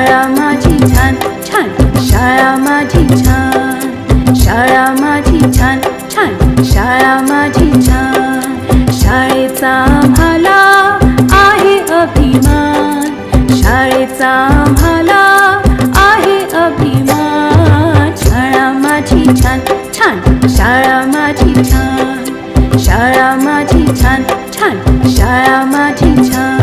शाळा माझी छान छान. शाळा माझी छान. शाळा माझी छान छान. शाळा माझी छान. शाळेचा आम्हाला आहे अभिमान. शाळेचा आम्हाला आहे अभिमान. शाळा माझी छान छान. शाळा माझी छान. शाळा माझी छान छान. शाळा माझी छान.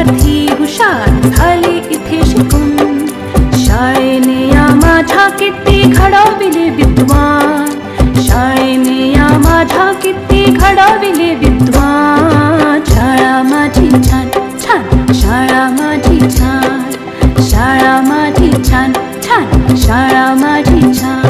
विद्यार्थी हुशार झाले इथे शिकून शाळेने या माझ्या किती घडविले विद्वान शाळेने या माझ्या किती घडविले विद्वान शाळा माझी छान छान शाळा माझी छान शाळा माझी छान छान शाळा माझी छान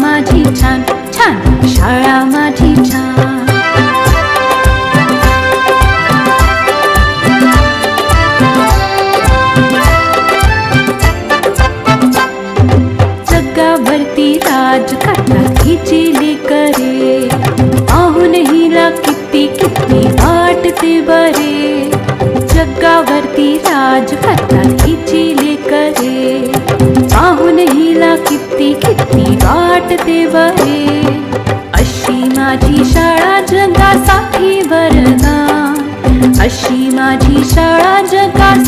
माझी छान छान शाळा माझी छान जगावरती राज हिची लेकरे पाहून हिला किती किती वाटते बघ पाहून किती किती वाटते बरे अशी माझी शाळा जगासाठी वरदान अशी माझी शाळा जगासाठी